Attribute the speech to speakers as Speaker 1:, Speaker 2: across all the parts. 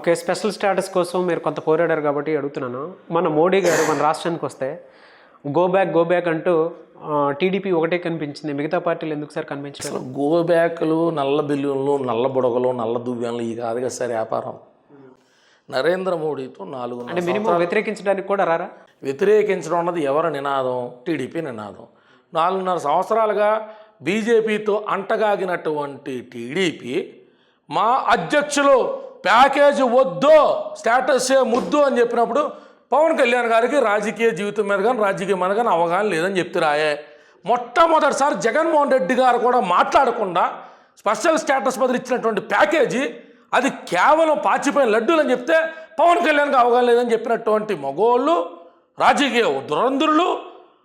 Speaker 1: Okay special status కోసం మీరు కొంత పోరాడారు కాబట్టి అడుగుతున్నాను. మన మోడీ గారు మన రాష్ట్రానికి వస్తే గో బ్యాక్ గో బ్యాక్ అంటూ టీడీపీ ఒకటే కనిపించింది. మిగతా పార్టీలు ఎందుకు సార్ కనిపించలేదు?
Speaker 2: అసలు గోబ్యాకులు నల్ల బిల్లులు నల్ల బుడగలు నల్ల దువ్యాలు ఈ కాదు కదా సార్ వ్యాపారం. నరేంద్ర మోడీతో నాలుగు
Speaker 1: అంటే మినిమం వ్యతిరేకించడానికి కూడా రారా?
Speaker 2: వ్యతిరేకించడం అన్నది ఎవరి నినాదం? టీడీపీ నినాదం. నాలుగున్నర సంవత్సరాలుగా బీజేపీతో అంటగాగినటువంటి టీడీపీ మా అధ్యక్షులు ప్యాకేజ్ వద్దో స్టేటస్ ముద్దు అని చెప్పినప్పుడు పవన్ కళ్యాణ్ గారికి రాజకీయ జీవితం మీద కానీ రాజకీయం మీద కానీ అవగాహన లేదని చెప్తురాయే మొట్టమొదటిసారి జగన్మోహన్ రెడ్డి గారు కూడా మాట్లాడకుండా స్పెషల్ స్టేటస్ బదులు ఇచ్చినటువంటి ప్యాకేజీ అది కేవలం పాచిపోయిన లడ్డూలు అని చెప్తే పవన్ కళ్యాణ్కి అవగాహన లేదని చెప్పినటువంటి మగోళ్ళు రాజకీయ దురంధరులు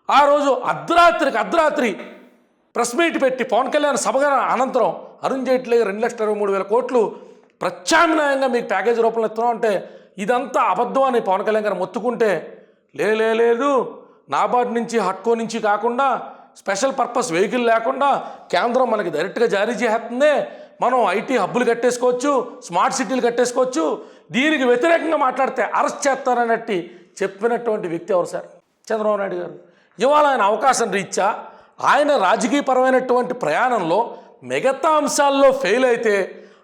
Speaker 2: ఆ రోజు అర్ధరాత్రికి అర్ధరాత్రి ప్రెస్ మీట్ పెట్టి పవన్ కళ్యాణ్ సభగా అనంతరం అరుణ్ జైట్లీ రెండు లక్షల ఇరవై మూడు వేల కోట్లు ప్రత్యామ్నాయంగా మీకు ప్యాకేజ్ రూపంలో ఇస్తున్నాం అంటే ఇదంతా అబద్ధం అని పవన్ కళ్యాణ్ గారు మొత్తుకుంటే లే లేదు నాబార్డ్ నుంచి హట్కో నుంచి కాకుండా స్పెషల్ పర్పస్ వెహికల్ లేకుండా కేంద్రం మనకి డైరెక్ట్గా జారీ చేస్తుంది. మనం ఐటీ హబ్బులు కట్టేసుకోవచ్చు స్మార్ట్ సిటీలు కట్టేసుకోవచ్చు దీనికి వ్యతిరేకంగా మాట్లాడితే అరెస్ట్ చేస్తారన్నట్టు చెప్పినటువంటి వ్యక్తి ఎవరు సార్? చంద్రబాబు నాయుడు గారు. ఇవాళ ఆయన అవకాశం రీత్యా ఆయన రాజకీయపరమైనటువంటి ప్రయాణంలో మిగతా అంశాల్లో ఫెయిల్ అయితే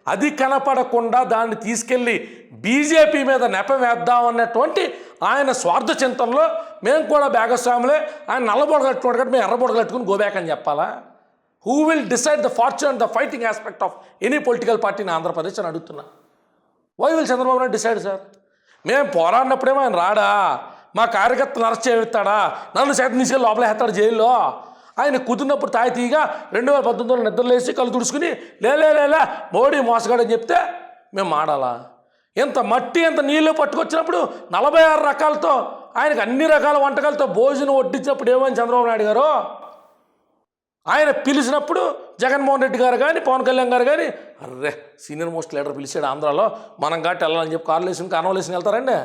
Speaker 2: అది కనపడకుండా దాన్ని తీసుకెళ్ళి బీజేపీ మీద నెప వేద్దాం అన్నటువంటి ఆయన స్వార్థ చింతనలో మేము కూడా భాగస్వాములే. ఆయన నల్లబొడ కట్టుకోవడం మేము ఎర్రబొడ కట్టుకుని గోబ్యాక్ అని చెప్పాలా? Who will decide the fortune the fighting aspect of any political party in Andhra Pradesh అని అడుగుతున్నా. Why will Chandrababu Naidu decide sir మేము పోరాడినప్పుడేమో ఆయన రాడా? మా కార్యకర్తలు అరెస్ట్ చేస్తాడా నన్ను సైతం తీసుకెళ్ళి లోపల వేస్తాడు జైల్లో? ఆయన కుదిరినప్పుడు తాయితీగా రెండు వేల పంతొమ్మిదిలో నిద్రలేసి కళ్ళు తుడుచుకుని లేలేలేలా మోడీ మోసగాడని చెప్తే మేము ఆడాలా ఎంత మట్టి ఎంత నీళ్ళు పట్టుకొచ్చినప్పుడు నలభై ఆరు రకాలతో ఆయనకు అన్ని రకాల వంటకాలతో భోజనం వడ్డించినప్పుడు ఏమని చంద్రబాబు నాయుడు గారు? ఆయన పిలిచినప్పుడు జగన్మోహన్ రెడ్డి గారు కానీ పవన్ కళ్యాణ్ గారు కానీ అర్రే సీనియర్ మోస్ట్ లీడర్ పిలిచాడు ఆంధ్రాలో మనం కాబట్టి వెళ్ళాలని చెప్పి కార్లు వేసుకుని కానవలు వేసుకుని వెళ్తారండి.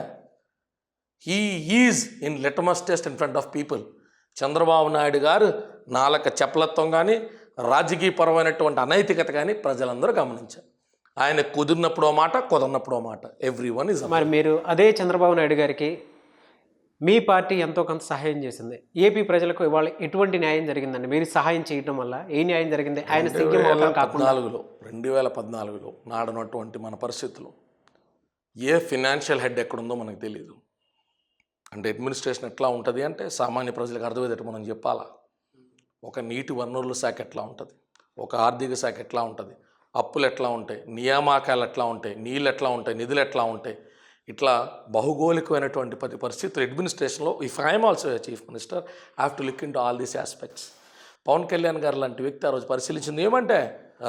Speaker 2: He is in litmus test in front of people Chandrababu Naidu గారు నాలక చపలత్వం కానీ రాజకీయపరమైనటువంటి అనైతికత కానీ ప్రజలందరూ గమనించారు. ఆయన కుదిరినప్పుడు మాట కుదరినప్పుడు మాట. ఎవ్రీ వన్ ఇస్
Speaker 1: మరి మీరు అదే చంద్రబాబు నాయుడు గారికి మీ పార్టీ ఎంతో కొంత సహాయం చేసింది. ఏపీ ప్రజలకు ఇవాళ ఎటువంటి న్యాయం జరిగిందండి? మీరు సహాయం చేయడం వల్ల ఏ న్యాయం జరిగింది? ఆయన
Speaker 2: పద్నాలుగులో రెండు వేల పద్నాలుగులో నాడనటువంటి మన పరిస్థితులు. ఏ ఫినాన్షియల్ హెడ్ ఎక్కడుందో మనకు తెలియదు అంటే అడ్మినిస్ట్రేషన్ ఎట్లా ఉంటుంది అంటే సామాన్య ప్రజలకు అర్థమయ్యేటట్టు మనం చెప్పాలా? ఒక నీటి వనరుల శాఖ ఎట్లా ఉంటుంది? ఒక ఆర్థిక శాఖ ఎట్లా ఉంటుంది? అప్పులు ఎట్లా ఉంటాయి? నియామకాలు ఎట్లా ఉంటాయి? నీళ్ళు ఎట్లా ఉంటాయి? నిధులు ఎట్లా ఉంటాయి? ఇట్లా భౌగోళికమైనటువంటి ప్రతి పరిస్థితులు అడ్మినిస్ట్రేషన్లో if I'm also chief minister have to look in to all these aspects. Pawan Kalyan గారు లాంటి వ్యక్తి ఆ రోజు పరిశీలించింది ఏమంటే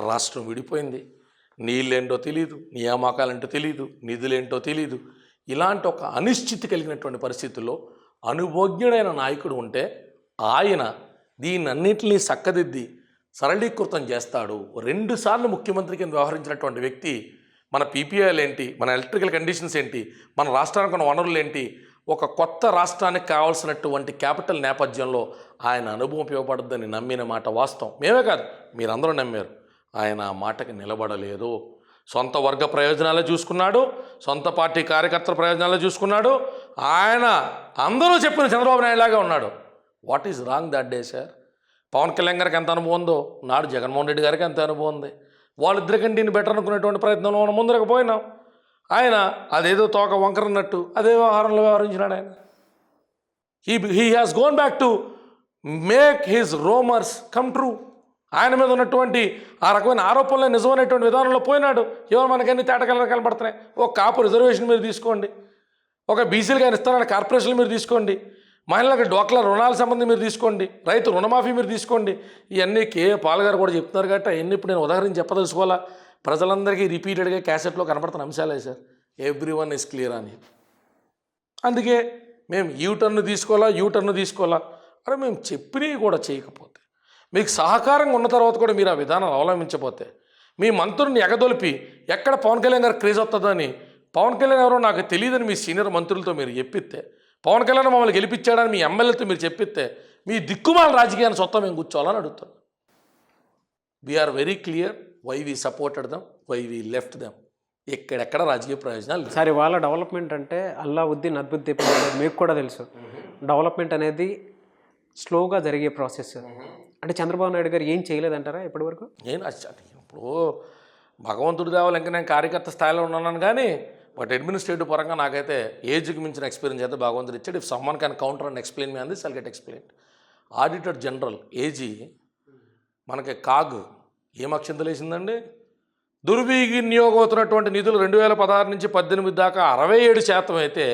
Speaker 2: రాష్ట్రం విడిపోయింది. నీళ్ళేంటో తెలియదు నియామకాలంటో తెలియదు నిధులేంటో తెలియదు ఇలాంటి ఒక అనిశ్చితి కలిగినటువంటి పరిస్థితుల్లో అనుభోగ్యుడైన నాయకుడు ఉంటే ఆయన దీన్నన్నింటినీ చక్కదిద్ది సరళీకృతం చేస్తాడు. రెండుసార్లు ముఖ్యమంత్రి కింద వ్యవహరించినటువంటి వ్యక్తి మన పీపీఐలు ఏంటి మన ఎలక్ట్రికల్ కండిషన్స్ ఏంటి మన రాష్ట్రానికి ఉన్న వనరులు ఏంటి ఒక కొత్త రాష్ట్రానికి కావాల్సినటువంటి క్యాపిటల్ నేపథ్యంలో ఆయన అనుభవం ఉపయోగపడద్దని నమ్మిన మాట వాస్తవం. మేమే కాదు మీరందరూ నమ్మారు. ఆయన ఆ మాటకి నిలబడలేదు. సొంత వర్గ ప్రయోజనాలే చూసుకున్నాడు సొంత పార్టీ కార్యకర్తల ప్రయోజనాలే చూసుకున్నాడు. ఆయన అందరూ చెప్పిన చంద్రబాబు నాయుడులాగా ఉన్నాడు. What is wrong that day sir? Pawan Kalyan గారికి ఎంత అనుభవం ఉందో నాడు జగన్మోహన్ రెడ్డి గారికి ఎంత అనుభవం ఉంది. వాళ్ళిద్దరికంటే దీన్ని బెటర్ అనుకునేటువంటి ప్రయత్నంలో మనం ముందరకు పోయినాం. ఆయన అదేదో తోక వంకరన్నట్టు అదే వ్యవహారంలో వ్యవహరించినాడు ఆయన. He he has gone back to make his rumours come true ఆయన మీద ఉన్నటువంటి ఆ రకమైన ఆరోపణలు నిజమైనటువంటి విధానంలో పోయినాడు. ఎవరు మనకన్నీ తేటకల కనబడుతున్నాయి? ఒక కాపు రిజర్వేషన్ మీరు తీసుకోండి. ఒక బీసీలు కానీ ఇస్తారని కార్పొరేషన్లు మీరు తీసుకోండి. మహిళలకు డోక్లా రుణాల సంబంధం మీరు తీసుకోండి. రైతు రుణమాఫీ మీరు తీసుకోండి. ఇవన్నీ కే పాలగారు కూడా చెప్తున్నారు కాబట్టి అవన్నీ ఇప్పుడు నేను ఉదాహరణ చెప్పదలుచుకోవాలా? ప్రజలందరికీ రిపీటెడ్గా క్యాసెట్లో కనపడుతున్న అంశాలే sir. Every one is clear అని. అందుకే మేము యూ టర్న్ తీసుకోవాలా యూ టర్న్ తీసుకోవాలా? అరే మేము చెప్పినవి కూడా చేయకపోతే మీకు సహకారంగా ఉన్న తర్వాత కూడా మీరు ఆ విధానాలు అవలంబించకపోతే మీ మంత్రుల్ని ఎగదొలిపి ఎక్కడ పవన్ కళ్యాణ్ గారు క్రేజ్ వస్తుందని పవన్ కళ్యాణ్ ఎవరో నాకు తెలియదని మీ సీనియర్ మంత్రులతో మీరు చెప్పిస్తే పవన్ కళ్యాణ్ మమ్మల్ని గెలిపించాడని మీ ఎమ్మెల్యేతో మీరు చెప్పిస్తే మీ దిక్కుమాల రాజకీయాన్ని సొంతం మేము కూర్చోవాలని అడుగుతాను we are very clear why we supported them why we left them ఎక్కడెక్కడ రాజకీయ ప్రయోజనాలు.
Speaker 1: సరే వాళ్ళ డెవలప్మెంట్ అంటే అల్లావుద్దీన్ అద్భుత్ మీకు కూడా తెలుసు. డెవలప్మెంట్ అనేది స్లోగా జరిగే ప్రాసెస్. అంటే చంద్రబాబు నాయుడు గారు ఏం చేయలేదంటారా ఇప్పటివరకు?
Speaker 2: నేను ఇప్పుడు భగవంతుడి దేవాలి ఇంకా నేను కార్యకర్త స్థాయిలో ఉన్నాను కానీ బట్ అడ్మినిస్ట్రేటివ్ పరంగా నాకైతే ఏజ్కి మించిన ఎక్స్పీరియన్స్ అయితే భగవంతుడు ఇచ్చాడు. If someone can counter and explain me అంది cell get explain auditor general AG మనకి కాగ్ ఏం అక్షంతలు వేసిందండి దుర్వినియోగం అవుతున్నటువంటి నిధులు రెండు వేల పదహారు నుంచి పద్దెనిమిది దాకా అరవై ఏడు శాతం అయితే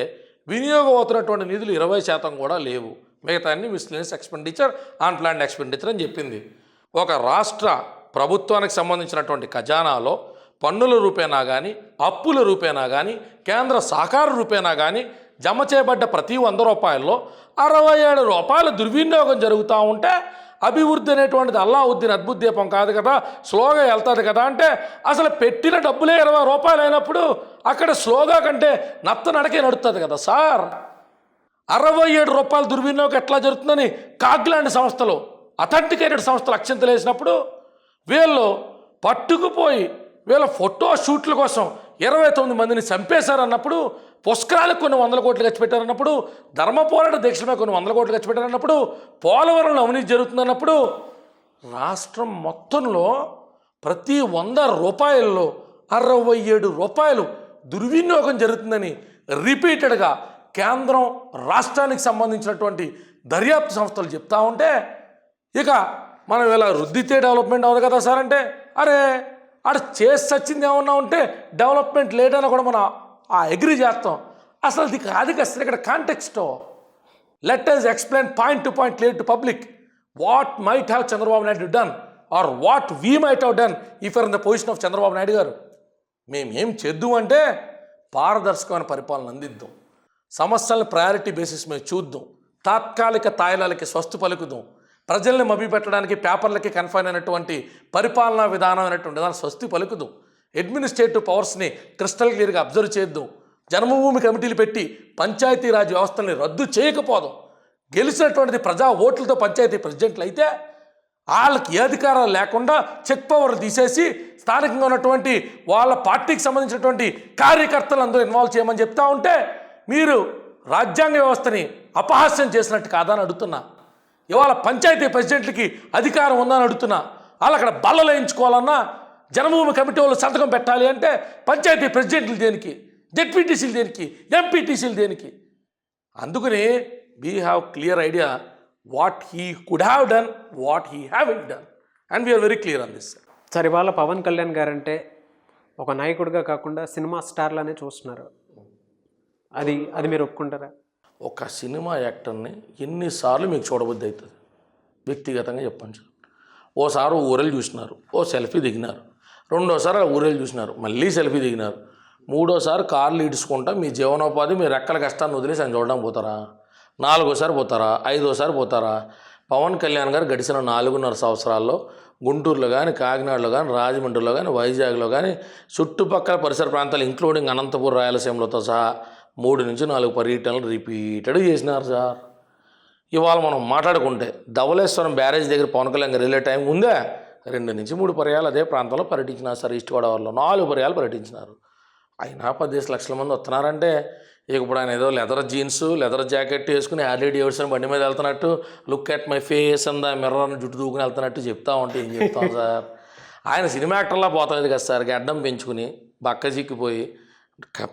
Speaker 2: వినియోగం అవుతున్నటువంటి నిధులు ఇరవై శాతం కూడా లేవు. మిగతా అన్ని మిస్లినియస్ ఎక్స్పెండిచర్ ఆన్ ఎక్స్పెండిచర్ అని చెప్పింది. ఒక రాష్ట్ర ప్రభుత్వానికి సంబంధించినటువంటి ఖజానాలో పన్నుల రూపేనా కానీ అప్పుల రూపేనా కానీ కేంద్ర సహకార రూపేనా కానీ జమ చేయబడ్డ ప్రతి వంద రూపాయల్లో అరవై ఏడు రూపాయల దుర్వినియోగం జరుగుతూ ఉంటే అభివృద్ధి అనేటువంటిది అల్లావుద్దీన్ అద్భుత దీపం కాదు కదా స్లోగా వెళ్తుంది కదా అంటే అసలు పెట్టిన డబ్బులే ఇరవై రూపాయలు అయినప్పుడు అక్కడ స్లోగా కంటే నత్త నడకే నడుస్తుంది కదా సార్. అరవై ఏడు రూపాయల దుర్వినియోగం ఎట్లా జరుగుతుందని కాగ్లాండ్ సంస్థలు అథెంటికేటెడ్ సంస్థలు అక్షంతలు వేసినప్పుడు వీళ్ళు పట్టుకుపోయి వీళ్ళ ఫోటో షూట్ల కోసం ఇరవై తొమ్మిది మందిని చంపేశారన్నప్పుడు పుష్కరాలకు కొన్ని వందల కోట్లు ఖర్చు పెట్టారన్నప్పుడు ధర్మ పోరాట కొన్ని వందల కోట్లు ఖర్చు పెట్టారన్నప్పుడు పోలవరంలో అవినీతి జరుగుతుందన్నప్పుడు రాష్ట్రం మొత్తంలో ప్రతి వంద రూపాయల్లో అరవై ఏడు రూపాయలు దుర్వినియోగం జరుగుతుందని రిపీటెడ్గా కేంద్రం రాష్ట్రానికి సంబంధించినటువంటి దర్యాప్తు సంస్థలు చెప్తా ఉంటే ఇక మనం ఇలా రుద్దితే డెవలప్మెంట్ అవ్వదు కదా సార్ అంటే అరే ఆడ చేసి వచ్చింది ఏమన్నా ఉంటే డెవలప్మెంట్ లేట్ అయినా కూడా మనం ఆ అగ్రి చేస్తాం. అసలు ఇది కాదు అసలు ఇక్కడ context let us explain point to point clear to public what might have Chandrababu Naidu done or what we might have done if are in the position of Chandrababu Naidu గారు? మేము ఏం చేద్దాం అంటే పారదర్శకమైన పరిపాలన అందిద్దాం. సమస్యలను ప్రయారిటీ బేసిస్ మీద చూద్దాం. తాత్కాలిక తాయిలాలకి స్వస్తి పలుకుదాం. ప్రజల్ని మభ్యపెట్టడానికి పేపర్లకి కన్ఫైన్ అయినటువంటి పరిపాలనా విధానం అనేటువంటి దాని స్వస్తి పలుకుదు. అడ్మినిస్ట్రేటివ్ పవర్స్ని క్రిస్టల్ క్లియర్గా అబ్జర్వ్ చేద్దాం జన్మభూమి కమిటీలు పెట్టి పంచాయతీరాజ్ వ్యవస్థల్ని రద్దు చేయకపోదాం. గెలిచినటువంటిది ప్రజా ఓట్లతో పంచాయతీ ప్రెసిడెంట్లు అయితే వాళ్ళకి ఏ అధికారాలు లేకుండా చెక్ పవర్లు తీసేసి స్థానికంగా ఉన్నటువంటి వాళ్ళ పార్టీకి సంబంధించినటువంటి కార్యకర్తలు అందరూ ఇన్వాల్వ్ చేయమని చెప్తా ఉంటే మీరు రాజ్యాంగ వ్యవస్థని అపహాస్యం చేసినట్టు కాదని అడుగుతున్నా. ఇవాళ పంచాయతీ ప్రెసిడెంట్లకి అధికారం ఉందని అడుగుతున్నా. వాళ్ళు అక్కడ బల్లలు వేయించుకోవాలన్నా జనభూమి కమిటీ వాళ్ళు సంతకం పెట్టాలి అంటే పంచాయతీ ప్రెసిడెంట్లు దేనికి? జెడ్పీటీసీలు దేనికి? ఎంపీటీసీలు దేనికి? అందుకని we have clear idea what he could have done what he have it done and we're very clear on this
Speaker 1: sir ఇవాళ పవన్ కళ్యాణ్ గారు అంటే ఒక నాయకుడిగా కాకుండా సినిమా స్టార్లానే చూస్తున్నారు. అది అది మీరు ఒప్పుకుంటారా?
Speaker 2: ఒక సినిమా యాక్టర్ని ఎన్నిసార్లు మీకు చూడబుద్ధి అవుతుంది? వ్యక్తిగతంగా చెప్పండి సార్. ఓసారి ఊరేలు చూసినారు ఓ సెల్ఫీ దిగినారు రెండోసారి ఆ చూసినారు మళ్ళీ సెల్ఫీ దిగినారు మూడోసారి కార్లు ఈడ్చుకుంటా మీ జీవనోపాధి మీ రెక్కల కష్టాన్ని వదిలేసి ఆయన చూడడం పోతారా? నాలుగోసారి పోతారా? ఐదోసారి పోతారా? పవన్ కళ్యాణ్ గారు గడిచిన నాలుగున్నర సంవత్సరాల్లో గుంటూరులో కానీ కాకినాడలో కానీ రాజమండ్రిలో కానీ వైజాగ్లో కానీ చుట్టుపక్కల పరిసర ప్రాంతాలు ఇంక్లూడింగ్ అనంతపురం రాయలసీమలతో సహా మూడు నుంచి నాలుగు పర్యటనలు రిపీటెడ్ చేసినారు సార్. ఇవాళ మనం మాట్లాడుకుంటే ధవలేశ్వరం బ్యారేజ్ దగ్గర పవన్ కళ్యాణ్ రిలే టైం ఉందే. రెండు నుంచి మూడు పర్యాలు అదే ప్రాంతంలో పర్యటించినారు సార్ ఈస్ట్ గోదావరిలో నాలుగు పర్యాలు పర్యటించినారు. అయినా పదిహేను లక్షల మంది వస్తున్నారంటే ఇక ఇప్పుడు ఆయన ఏదో లెదర్ జీన్స్ లెదర్ జాకెట్ వేసుకుని హ్యార్లీ డేవిడ్సన్ బండి మీద వెళ్తున్నట్టు లుక్ అట్ మై ఫేస్ అంద మిర్రర్ని జుట్టు దూకుని వెళ్తున్నట్టు చెప్తా ఉంటే ఏం చెప్తాం సార్? ఆయన సినిమా యాక్టర్లా పోతుంది కదా సార్ గడ్డం పెంచుకుని బక్క చిక్కిపోయి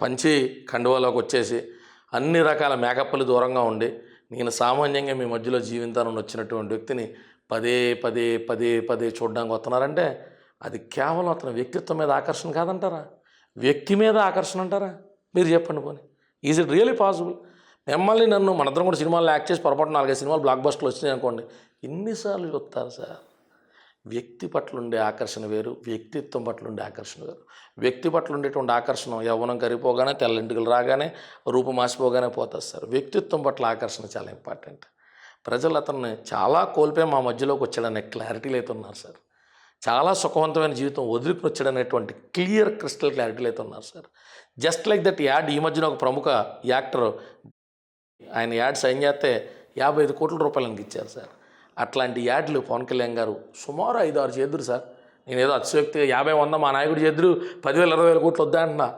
Speaker 2: పంచి కండువాలోకి వచ్చేసి అన్ని రకాల మేకప్లు దూరంగా ఉండి నేను సామాన్యంగా మీ మధ్యలో జీవితాలను వచ్చినటువంటి వ్యక్తిని పదే పదే పదే పదే చూడడానికి వస్తున్నారంటే అది కేవలం అతని వ్యక్తిత్వం మీద ఆకర్షణ కాదంటారా? వ్యక్తి మీద ఆకర్షణ అంటారా? మీరు చెప్పండి పోనీ. ఈజ్ ఇట్ రియలీ పాసిబుల్ మిమ్మల్ని నన్ను మనందరం కూడా సినిమాల్లో యాక్ట్ చేసి పొరపాటు నాలుగైదు సినిమాలు బ్లాక్ బస్టర్లు వచ్చినాయి అనుకోండి. ఎన్నిసార్లు చూస్తారు సార్? వ్యక్తి పట్ల ఉండే ఆకర్షణ వేరు వ్యక్తిత్వం పట్ల ఉండే ఆకర్షణ వేరు. వ్యక్తి పట్ల ఉండేటువంటి ఆకర్షణ యవ్వనం కరిగిపోగానే తెల్లంటికలు రాగానే రూపు మాసిపోగానే పోతుంది సార్. వ్యక్తిత్వం పట్ల ఆకర్షణ చాలా ఇంపార్టెంట్. ప్రజలు అతన్ని చాలా కోల్పోయి మా మధ్యలోకి వచ్చాడనే క్లారిటీలు అయితే ఉన్నారు సార్. చాలా సుఖవంతమైన జీవితం వదులుకుని వచ్చాడనేటువంటి క్లియర్ క్రిస్టల్ క్లారిటీలు అయితే ఉన్నారు sir. Just like that ad ఈ మధ్యన ఒక ప్రముఖ యాక్టర్ ఆయన యాడ్ సైన్ చేస్తే యాభై ఐదు కోట్ల రూపాయలకి ఇచ్చారు సార్. అట్లాంటి యాడ్లు పవన్ కళ్యాణ్ గారు సుమారు ఐదు ఆరు చేద్దరు సార్. నేనేదో అతిశయోక్తిగా యాభై వంద మా నాయకుడు చేద్దరు పదివేల ఇరవై వేల కోట్లు వద్దా అంటున్నా.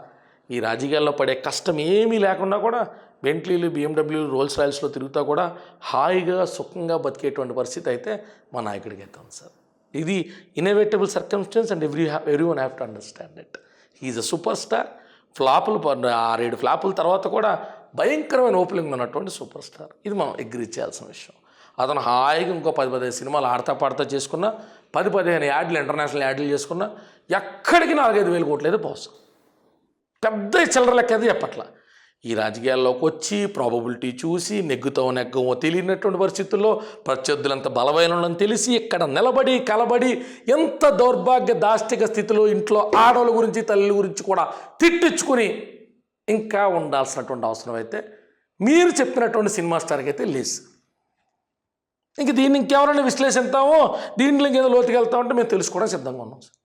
Speaker 2: ఈ రాజకీయాల్లో పడే కష్టం ఏమీ లేకుండా కూడా బెంట్లీలు బిఎండబ్ల్యూలు రోల్స్ రాయల్స్లో తిరుగుతా కూడా హాయిగా సుఖంగా బతికేటువంటి పరిస్థితి అయితే మా నాయకుడికి అయితే ఉంది సార్. ఇది inevitable circumstance and every every one have to understand it he's a super star ఫ్లాపులు ప- ఆరేడు ఫ్లాపుల తర్వాత కూడా భయంకరమైన ఓపెనింగ్ ఉన్నటువంటి సూపర్ స్టార్ ఇది మనం అగ్రీ చేయాల్సిన విషయం. అతను హాయిగా ఇంకో పది పదిహేను సినిమాలు ఆడతా పాడతా చేసుకున్నా పది పదిహేను యాడ్లు ఇంటర్నేషనల్ యాడ్లు చేసుకున్నా ఎక్కడికి నాలుగైదు వేలు కోట్లేదు పోసం పెద్ద చిల్లర లెక్క అది ఈ రాజకీయాల్లోకి వచ్చి ప్రాబబిలిటీ చూసి నెగ్గుతో నెగ్గమో తెలియనటువంటి పరిస్థితుల్లో ప్రత్యర్థులంత బలమైన తెలిసి ఇక్కడ నిలబడి కలబడి ఎంత దౌర్భాగ్య దాష్టిక స్థితిలో ఇంట్లో ఆడవాళ్ళ గురించి తల్లి గురించి కూడా తిట్టించుకుని ఇంకా ఉండాల్సినటువంటి అవసరం అయితే మీరు చెప్పినటువంటి సినిమా స్టార్కి అయితే లేదు ఇంక దీన్ని ఇంకెవరైనా విశ్లేషిస్తామో దీంట్లో ఇంకేదో లోతుకెళ్తామంటే మేము తెలుసుకోవడానికి సిద్ధంగా ఉన్నాం సార్.